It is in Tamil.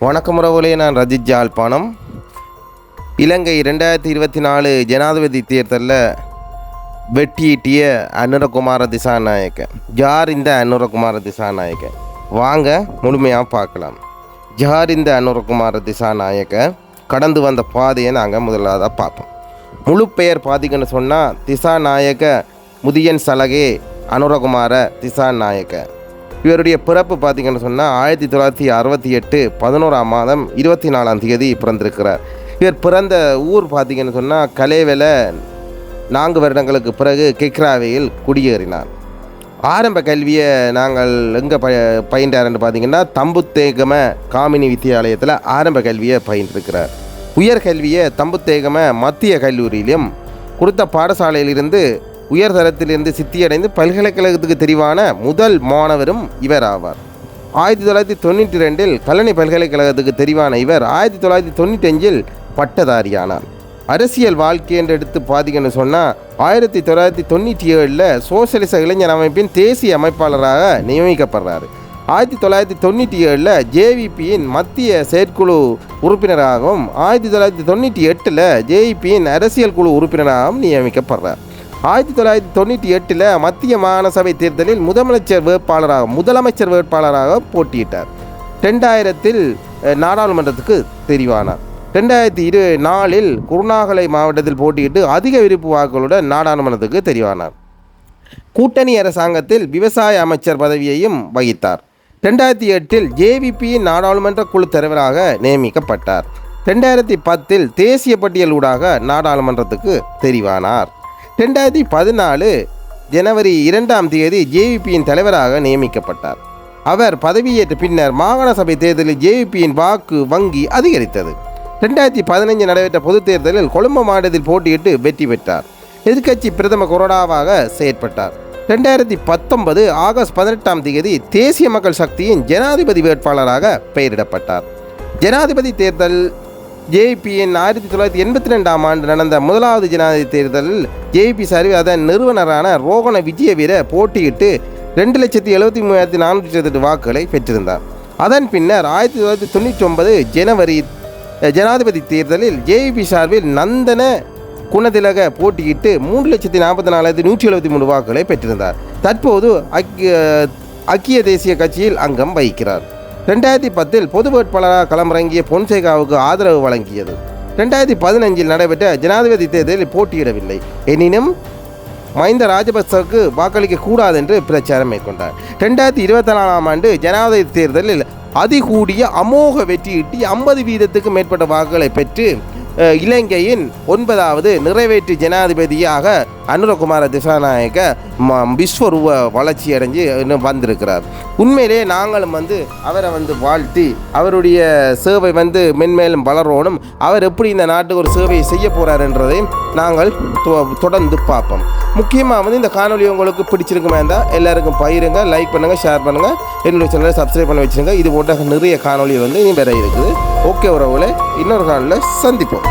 வணக்கம் உறவுகளே நான் ரஜித் ஜாழ்ப்பாணம். இலங்கை ரெண்டாயிரத்தி இருபத்தி நாலு ஜனாதிபதி தேர்தலில் வெட்டியிட்டிய அனுரகுமார திசாநாயக்க. யார் இந்த அனுரகுமார திசாநாயக்க? வாங்க முழுமையாக பார்க்கலாம். யார் இந்த அனுரகுமார திசாநாயக்க? கடந்து வந்த பாதையை நாங்கள் முதலாவதாக பார்ப்போம். முழு பெயர் பார்த்தீங்கன்னு சொன்னால் திசாநாயக முதியன் சலகே அனுரகுமார திசாநாயக்க. இவருடைய பிறப்பு பார்த்தீங்கன்னு சொன்னால் ஆயிரத்தி தொள்ளாயிரத்தி அறுபத்தி எட்டு பதினோராம் மாதம் இருபத்தி நாலாம் தேதி பிறந்திருக்கிறார். இவர் பிறந்த ஊர் பார்த்திங்கன்னு சொன்னால் கலேவெல நான்கு வருடங்களுக்கு பிறகு கிக்ராவையில் குடியேறினார். ஆரம்ப கல்வியை நாங்கள் எங்கே ப பயின்றார்னு பார்த்தீங்கன்னா தம்புத்தேகம காமினி வித்தியாலயத்தில் ஆரம்ப கல்வியை பயின்றிருக்கிறார். உயர்கல்வியை தம்புத்தேகம மத்திய கல்லூரியிலும் கொடுத்த பாடசாலையிலிருந்து உயர்தரத்திலிருந்து சித்தியடைந்து பல்கலைக்கழகத்துக்கு தெரிவான முதல் மாணவரும் இவர் ஆவார் ஆயிரத்தி தொள்ளாயிரத்தி தொண்ணூற்றி ரெண்டில் கல்லணை பல்கலைக்கழகத்துக்கு தெரிவான இவர் ஆயிரத்தி தொள்ளாயிரத்தி தொண்ணூற்றி அஞ்சில் பட்டதாரியானார். அரசியல் வாழ்க்கை என்று எடுத்து பார்த்தீங்கன்னு சொன்னால் ஆயிரத்தி தொள்ளாயிரத்தி தொண்ணூற்றி ஏழில் சோசியலிச இளைஞர் அமைப்பின் தேசிய அமைப்பாளராக நியமிக்கப்படுறாரு. ஆயிரத்தி தொள்ளாயிரத்தி தொண்ணூற்றி ஏழில் ஜேவிபியின் மத்திய செயற்குழு உறுப்பினராகவும் ஆயிரத்தி தொள்ளாயிரத்தி தொண்ணூற்றி எட்டில் ஜேவிபியின் அரசியல் குழு உறுப்பினராகவும் நியமிக்கப்படுறார். ஆயிரத்தி தொள்ளாயிரத்தி தொண்ணூற்றி எட்டில் மத்திய மாகாண தேர்தலில் முதலமைச்சர் வேட்பாளராக முதலமைச்சர் வேட்பாளராக போட்டியிட்டார். ரெண்டாயிரத்தில் நாடாளுமன்றத்துக்கு தெரிவானார். ரெண்டாயிரத்தி இரு நாலில் குருணாகலை மாவட்டத்தில் போட்டியிட்டு அதிக விருப்பு வாக்குகளுடன் நாடாளுமன்றத்துக்கு தெரிவானார். கூட்டணி அரசாங்கத்தில் விவசாய அமைச்சர் பதவியையும் வகித்தார். ரெண்டாயிரத்தி எட்டில் ஜேவிபியின் நாடாளுமன்ற குழு தலைவராக நியமிக்கப்பட்டார். ரெண்டாயிரத்தி பத்தில் தேசிய பட்டியலூடாக நாடாளுமன்றத்துக்கு தெரிவானார். ரெண்டாயிரத்தி பதினாலு ஜனவரி இரண்டாம் தேதி ஜேவிபியின் தலைவராக நியமிக்கப்பட்டார். அவர் பதவியேற்ற பின்னர் மாகாண சபை தேர்தலில் ஜேவிபியின் வாக்கு வங்கி அதிகரித்தது. ரெண்டாயிரத்தி பதினைஞ்சு நடைபெற்ற பொதுத் தேர்தலில் கொழும்பு மாவட்டத்தில் போட்டியிட்டு வெற்றி பெற்றார். எதிர்க்கட்சி பிரதம கொறடாவாக செயற்பட்டார். ரெண்டாயிரத்தி பத்தொன்பது ஆகஸ்ட் பதினெட்டாம் தேதி தேசிய மக்கள் சக்தியின் ஜனாதிபதி வேட்பாளராக பெயரிடப்பட்டார். ஜனாதிபதி தேர்தல் ஜேபியின் ஆயிரத்தி தொள்ளாயிரத்தி எண்பத்தி ரெண்டாம் ஆண்டு நடந்த முதலாவது ஜனாதிபதி தேர்தலில் ஜேபி சார்பில் அதன் நிறுவனரான ரோகண விஜயவீர போட்டியிட்டு ரெண்டு லட்சத்தி எழுபத்தி மூவாயிரத்தி நானூற்றி இருபத்தெட்டு வாக்குகளை பெற்றிருந்தார். அதன் பின்னர் ஆயிரத்தி தொள்ளாயிரத்தி தொண்ணூற்றி ஒன்பது ஜனவரி ஜனாதிபதி தேர்தலில் ஜேபி சார்பில் நந்தன குணதிலக போட்டியிட்டு மூன்று லட்சத்தி நாற்பத்தி நாலாயிரத்தி நூற்றி எழுபத்தி மூணு வாக்குகளை பெற்றிருந்தார். தற்போது ஐக்கிய ஐக்கிய தேசிய கட்சியில் அங்கம் வகிக்கிறார். ரெண்டாயிரத்தி பத்தில் பொது வேட்பாளராக களமிறங்கிய பொன்சேகாவுக்கு ஆதரவு வழங்கியது. ரெண்டாயிரத்தி பதினஞ்சில் நடைபெற்ற ஜனாதிபதி தேர்தலில் போட்டியிடவில்லை. எனினும் மஹிந்த ராஜபக்சவுக்கு வாக்களிக்க கூடாது என்று பிரச்சாரம் மேற்கொண்டார். ரெண்டாயிரத்தி இருபத்தி நாலாம் ஆண்டு ஜனாதிபதி தேர்தலில் அதிகூடிய அமோக வெற்றியீட்டி ஐம்பது வீதத்துக்கு மேற்பட்ட வாக்குகளை பெற்று இலங்கையின் ஒன்பதாவது நிறைவேற்று ஜனாதிபதியாக அனுரகுமார திசாநாயக்க ம- விஸ்வரூப வளர்ச்சி அடைஞ்சு இன்னும் வந்திருக்கிறார். உண்மையிலே நாங்களும் வந்து அவரை வந்து வாழ்த்தி அவருடைய சேவை வந்து மென்மேலும் வளரணும். அவர் எப்படி இந்த நாட்டுக்கு ஒரு சேவையை செய்ய போகிறாருன்றதையும் நாங்கள் தொ- தொடர்ந்து பார்ப்போம். முக்கியமாக வந்து இந்த காணொலி உங்களுக்கு பிடிச்சிருக்குமே இருந்தால் எல்லாருக்கும் பயிருங்க லைக் பண்ணுங்கள் ஷேர் பண்ணுங்கள் என்னுடைய சேனலை சப்ஸ்கிரைப் பண்ணி வச்சுருங்க. இது போன்ற நிறைய காணொலி வந்து இனி வேற இருக்குது. ஓகே உறவுகளை இன்னொரு காணொலியில் சந்திப்போம்.